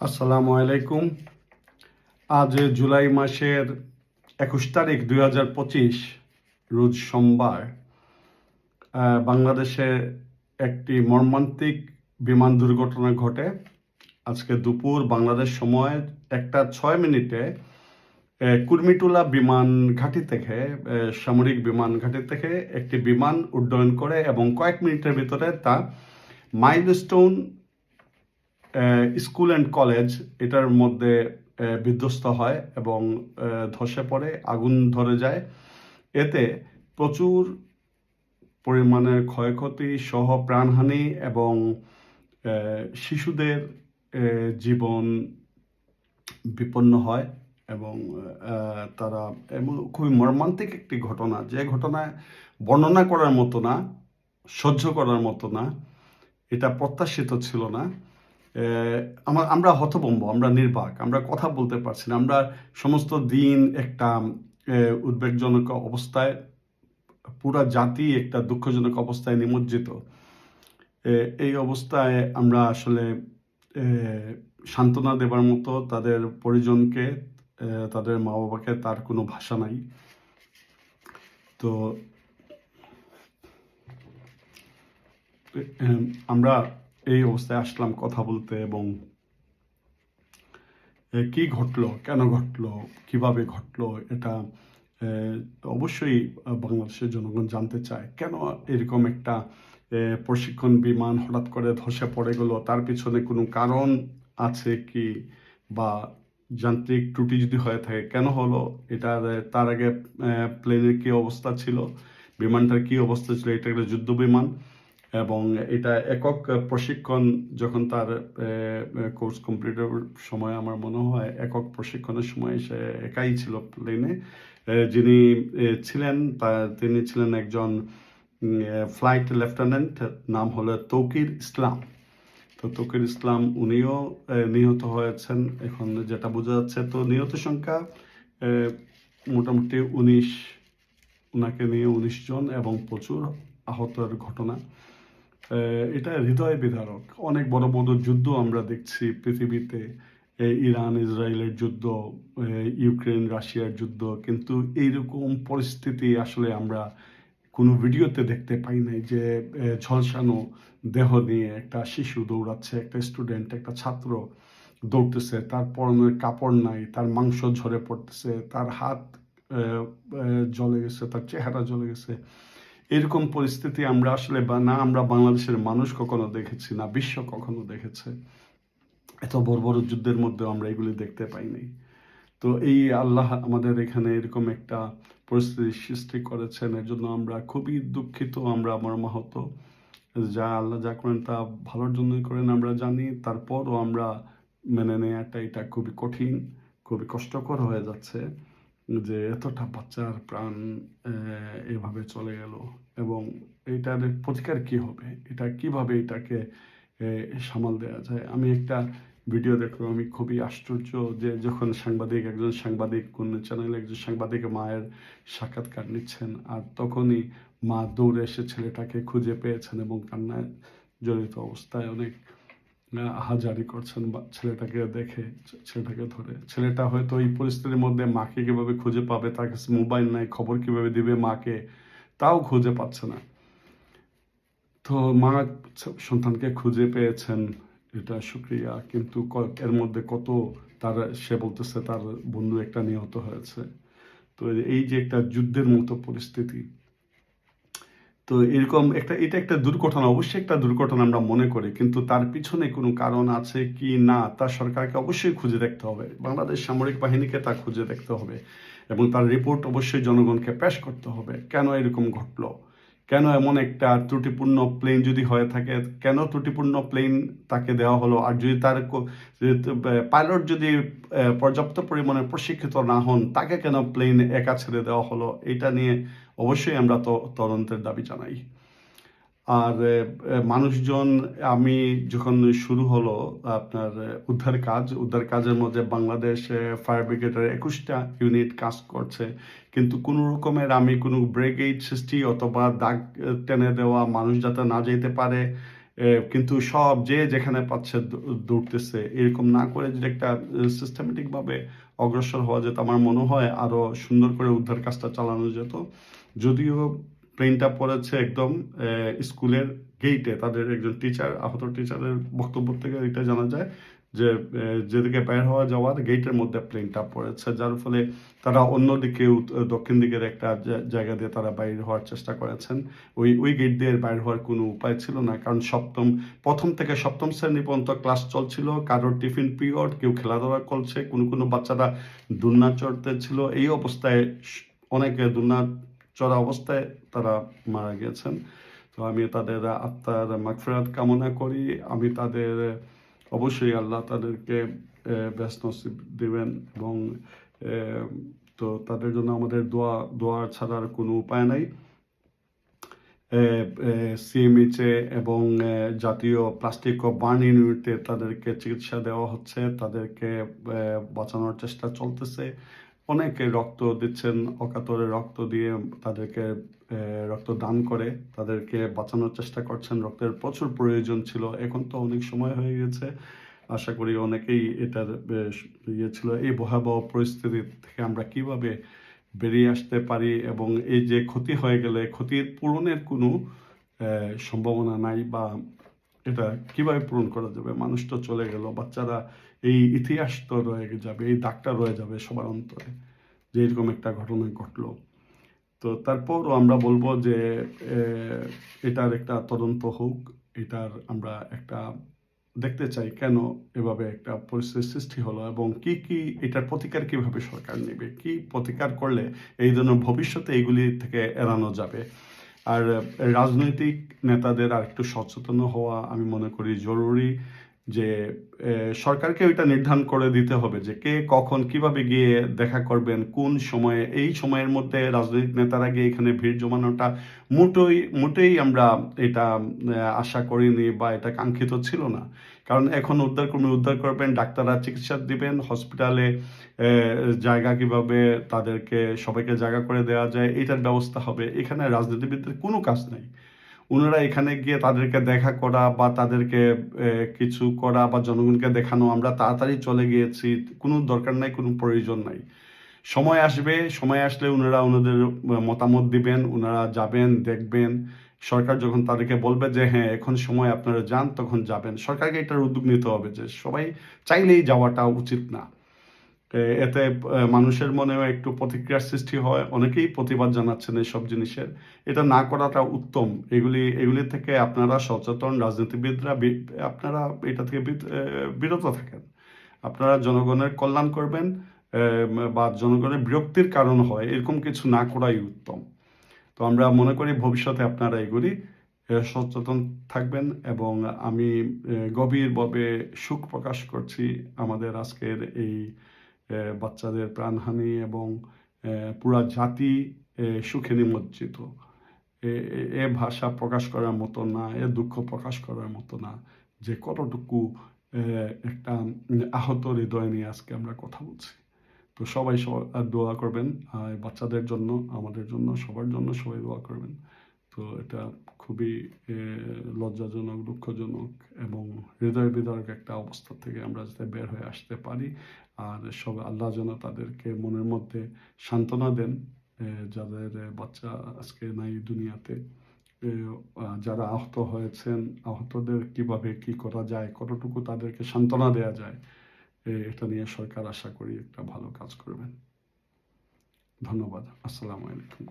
আসসালামু আলাইকুম। আজ জুলাই মাসের একুশ তারিখ দুই হাজার পঁচিশ, রোজ সোমবার বাংলাদেশে একটি মর্মান্তিক বিমান দুর্ঘটনা ঘটে। আজকে দুপুর বাংলাদেশ সময় একটা ছয় মিনিটে কুর্মিটুলা বিমান ঘাঁটি থেকে সামরিক বিমান ঘাঁটি থেকে একটি বিমান উড্ডয়ন করে এবং কয়েক মিনিটের ভিতরে তা মাইলস্টোন স্কুল অ্যান্ড কলেজ এটার মধ্যে বিধ্বস্ত হয় এবং ধসে পড়ে, আগুন ধরে যায়। এতে প্রচুর পরিমাণের ক্ষয়ক্ষতি সহ প্রাণহানি এবং শিশুদের জীবন বিপন্ন হয় এবং তারা এমন খুবই মর্মান্তিক একটি ঘটনা। যে ঘটনায় বর্ণনা করার মতো না, সহ্য করার মতো না, এটা প্রত্যাশিত ছিল না। আমার, আমরা হতভম্ব, আমরা নির্বাক, আমরা কথা বলতে পারছি না, আমরা সমস্ত দিন একটা উদ্বেগজনক অবস্থায়, পুরা জাতি একটা দুঃখজনক অবস্থায় নিমজ্জিত। এই অবস্থায় আমরা আসলে সান্ত্বনা দেবার মতো তাদের পরিজনকে তাদের মা বাবাকে তার কোনো ভাষা নাই। তো আমরা এই অবস্থায় আসলাম কথা বলতে এবং কি ঘটলো? কেন ঘটলো? কীভাবে ঘটলো? এটা অবশ্যই বাংলাদেশের জনগণ জানতে চায়। কেন এরকম একটা প্রশিক্ষণ বিমান হঠাৎ করে ধসে পড়ে গেলো? তার পিছনে কোনো কারণ আছে কি? বা যান্ত্রিক ত্রুটি যদি হয়ে থাকে, কেন হলো? এটা তার আগে প্লেনের কি অবস্থা ছিল? বিমানটার কি অবস্থা ছিল? এটা একটা যুদ্ধ বিমান। এবং এটা একক প্রশিক্ষণ যখন তার কোর্স কমপ্লিটের সময় আমার মনে হয়, একক প্রশিক্ষণের সময় সে একাই ছিল প্লেনে যিনি ছিলেন, তা- তিনি ছিলেন একজন ফ্লাইট লেফটেন্যান্ট নাম হলো তৌকির ইসলাম। তো তৌকির ইসলাম উনিও নিহত হয়েছেন। এখন যেটা বোঝা যাচ্ছে, তো নিহত সংখ্যা মোটামুটি উনিশ ওনাকে নিয়ে উনিশ জন এবং প্রচুর আহতের ঘটনা। এটা হৃদয় বিধারক অনেক বড় বড় যুদ্ধ আমরা দেখছি পৃথিবীতে। ইরান, ইসরায়েলের যুদ্ধ ইউক্রেন, রাশিয়ার যুদ্ধ। কিন্তু এইরকম পরিস্থিতি আসলে আমরা কোনো ভিডিওতে দেখতে পাই নাই যে ঝলসানো দেহ নিয়ে একটা শিশু দৌড়াচ্ছে, একটা স্টুডেন্ট, একটা ছাত্র দৌড়তেছে। তার পরনের কাপড় নাই, তার মাংস ঝরে পড়তেছে, তার হাত জ্বলে গেছে, তার চেহারা জ্বলে গেছে। এরকম পরিস্থিতি আমরা আসলে বা না আমরা বাংলাদেশের মানুষ কখনো দেখেছি না, বিশ্ব কখনো দেখেছে। এত বড় বড় যুদ্ধের মধ্যে আমরা এগুলি দেখতে পাইনি। তো এই আল্লাহ আমাদের এখানে এরকম একটা পরিস্থিতি সৃষ্টি করেছেন, এর জন্য আমরা খুবই দুঃখিত, আমরা মর্মাহত। যা আল্লাহ যা করেন তা ভালোর জন্যই করেন আমরা জানি, তারপরও আমরা মেনে নেওয়াটা এটা খুবই কঠিন, খুবই কষ্টকর হয়ে যাচ্ছে। যে এতটা বাচ্চার প্রাণ এভাবে চলে গেল এবং এটার প্রতিকার কি হবে? এটা কীভাবে এটাকে সামাল দেওয়া যায়? আমি একটা ভিডিও দেখলাম, আমি খুবই আশ্চর্য যে যখন সাংবাদিক, একজন সাংবাদিক কোন চ্যানেলে একজন সাংবাদিক মায়ের সাক্ষাৎকার নিচ্ছেন আর তখনই মা দৌড়ে এসে ছেলেটাকে খুঁজে পেয়েছেন এবং কান্নায় জড়িত অবস্থায় অনেক আহ, আহাজারি করছেন ছেলেটাকে দেখে ছেলেটাকে ধরে। ছেলেটা হয়তো এই পরিস্থিতির মধ্যে মাকে কীভাবে খুঁজে পাবে তার কাছে মোবাইল নাই খবর কীভাবে দিবে মাকে তাও খুঁজে পাচ্ছে না। তো মা সন্তানকে খুঁজে পেয়েছেন এটা শুক্রিয়া কিন্তু এর মধ্যে কত তার সে বলতেছে তার বন্ধু একটা নিহত হয়েছে। তো এই যে একটা যুদ্ধের মতো পরিস্থিতি তো এরকম একটা, এটা একটা দুর্ঘটনা, অবশ্যই একটা দুর্ঘটনা আমরা মনে করি, কিন্তু তার পিছনে কোনো কারণ আছে কি না, তা সরকারকে অবশ্যই খুঁজে দেখতে হবে। বাংলাদেশ সামরিক বাহিনীকে তা খুঁজে দেখতে হবে এবং তার রিপোর্ট অবশ্যই জনগণকে পেশ করতে হবে। কেন এরকম ঘটলো? কেন এমন একটা ত্রুটিপূর্ণ প্লেন যদি হয়ে থাকে? কেন ত্রুটিপূর্ণ প্লেন তাকে দেওয়া হলো? আর যদি তার পাইলট যদি পর্যাপ্ত পরিমাণে প্রশিক্ষিত না হন, তাকে কেন প্লেন একা ছেড়ে দেওয়া হলো? এটা নিয়ে অবশ্যই আমরা তদন্তের দাবি জানাই। আর মানুষজন, আমি যখন শুরু হলো আপনার উদ্ধার কাজ, উদ্ধার কাজের মধ্যে বাংলাদেশ ফায়ার ব্রিগেডের একুশটা ইউনিট কাজ করছে। কিন্তু কোনো রকমের আমি কোনো ব্রিগেড সৃষ্টি অথবা দাগ টেনে দেওয়া মানুষ যাতে না যেতে পারে কিন্তু সব যে যেখানে পাচ্ছে দৌড়তেছে। এরকম না করে যদি একটা সিস্টেমেটিক ভাবে অগ্রসর হওয়া যেত, আমার মনে হয় আরও সুন্দর করে উদ্ধার কাজটা চালানো যেত। যদিও প্লেনটা পড়েছে একদম স্কুলের গেইটে তাদের একজন টিচার আহত টিচারের বক্তব্য থেকে এটা জানা যায় যে যেদিকে বের হওয়া যাওয়ার গেটের মধ্যে প্লেনটা পড়েছে। যার ফলে তারা অন্যদিকে দক্ষিণ দিকের একটা জায়গা দিয়ে তারা বাইরে হওয়ার চেষ্টা করেছেন। ওই ওই গেট দিয়ে বাইরে হওয়ার কোনো উপায় ছিল না, কারণ সপ্তম, প্রথম থেকে সপ্তম শ্রেণি পর্যন্ত ক্লাস চলছিল। কারোর টিফিন পিরিয়ড কেউ খেলাধুলা করছে, কোনো কোনো বাচ্চারা দুলনা চড়তে ছিল। এই অবস্থায় অনেকে দুলনা চড়া অবস্থায় তারা মারা গেছেন তো আমি তাদের আত্মার মাগফিরাত কামনা করি। আমি তাদের, অবশ্যই আল্লাহ তাদেরকে ব্যস্ত দেবেন এবং তো তাদের জন্য আমাদের দোয়া দোয়া ছাড়ার কোনো উপায় নাই। সিএমএইচে এবং জাতীয় প্লাস্টিক ও বার্ন ইউনিটে তাদেরকে চিকিৎসা দেওয়া হচ্ছে। তাদেরকে বাঁচানোর চেষ্টা চলতেছে। অনেকে রক্ত দিচ্ছেন, অকাতরে রক্ত দিয়ে তাদেরকে রক্ত দান করে, তাদেরকে বাঁচানোর চেষ্টা করছেন। রক্তের প্রচুর প্রয়োজন ছিল। এখন তো অনেক সময় হয়ে গেছে। আশা করি অনেকেই এটার ইয়ে ছিল। এই ভয়াবহ পরিস্থিতি থেকে আমরা কীভাবে বেরিয়ে আসতে পারি এবং এই যে ক্ষতি হয়ে গেলে, ক্ষতির পূরণের কোনো সম্ভাবনা নাই বা এটা কীভাবে পূরণ করা যাবে? মানুষ তো চলে গেল, বাচ্চারা এই ইতিহাস তো রয়ে যাবে, এই দাগটা রয়ে যাবে সবার অন্তরে যে এরকম একটা ঘটনা ঘটলো। তো তারপরও আমরা বলব যে এটার একটা তদন্ত হোক, এটার আমরা একটা দেখতে চাই কেন এভাবে একটা পরিস্থিতির সৃষ্টি হলো এবং কি কি এটার প্রতিকার কীভাবে সরকার নেবে? কি প্রতিকার করলে এই ধরনের ভবিষ্যতে এইগুলি থেকে এড়ানো যাবে? আর রাজনৈতিক নেতাদের আর একটু সচেতন হওয়া আমি মনে করি জরুরি। যে সরকারকে ওইটা নির্ধারণ করে দিতে হবে যে, কে কখন কীভাবে গিয়ে দেখা করবেন, কোন সময়ে, এই সময়ের মধ্যে রাজনৈতিক নেতারা গিয়ে এখানে ভিড় জমানোটা মোটেই মোটেই আমরা এটা আশা করিনি বা এটা কাঙ্ক্ষিত ছিল না। কারণ এখন উদ্ধার কর্মী উদ্ধার করবেন, ডাক্তাররা চিকিৎসা দিবেন, হসপিটালে জায়গা কীভাবে তাদেরকে সবাইকে জায়গা করে দেওয়া যায়, এটার ব্যবস্থা হবে। এখানে রাজনীতিবিদদের কোনো কাজ নেই। ওনারা এখানে গিয়ে তাদেরকে দেখা করা বা তাদেরকে কিছু করা বা জনগণকে দেখানো, আমরা তাড়াতাড়ি চলে গিয়েছি, কোনো দরকার নাই, কোনো প্রয়োজন নাই। সময় আসবে, সময় আসলে ওনারা ওনাদের মতামত দিবেন ওনারা যাবেন, দেখবেন। সরকার যখন তাদেরকে বলবে যে হ্যাঁ এখন সময় আপনারা যান, তখন যাবেন। সরকারকে এটার উদ্যোগ নিতে হবে যে, সবাই চাইলেই যাওয়াটা উচিত না। এতে মানুষের মনেও একটু প্রতিক্রিয়ার সৃষ্টি হয়। অনেকেই প্রতিবাদ জানাচ্ছেন এইসব জিনিসের। এটা না করাটা উত্তম। এগুলি এগুলি থেকে আপনারা সচেতন রাজনীতিবিদরা আপনারা এটা থেকে বিরত থাকেন। আপনারা জনগণের কল্যাণ করবেন বা জনগণের বিরক্তির কারণ হয়। এরকম কিছু না করাই উত্তম। তো আমরা মনে করি ভবিষ্যতে আপনারা এগুলি সচেতন থাকবেন এবং আমি গভীরভাবে সুখ প্রকাশ করছি আমাদের আজকের এই বাচ্চাদের প্রাণহানি এবং পুরা জাতি সুখে নিমজ্জিত। এ- ভাষা প্রকাশ করার মতো না, এ দুঃখ প্রকাশ করার মতো না। যে কতটুকু একটা আহত হৃদয় নিয়ে আজকে আমরা কথা বলছি। তো সবাই সব- দোয়া করবেন বাচ্চাদের জন্য, আমাদের জন্য, সবার জন্য সবাই দোয়া করবেন। তো এটা খুবই লজ্জাজনক, দুঃখজনক এবং হৃদয় বিদারক একটা অবস্থা থেকে আমরা যাতে বের হয়ে আসতে পারি। আর সব, আল্লাহ যেন তাদেরকে মনের মধ্যে সান্ত্বনা দেন যাদের বাচ্চা আজকে নাই দুনিয়াতে। যারা আহত হয়েছেন, আহতদের কীভাবে কি করা যায়, কতটুকু তাদেরকে সান্ত্বনা দেওয়া যায় এটা নিয়ে সরকার আশা করি একটা ভালো কাজ করবেন। ধন্যবাদ। আসসালামু আলাইকুম।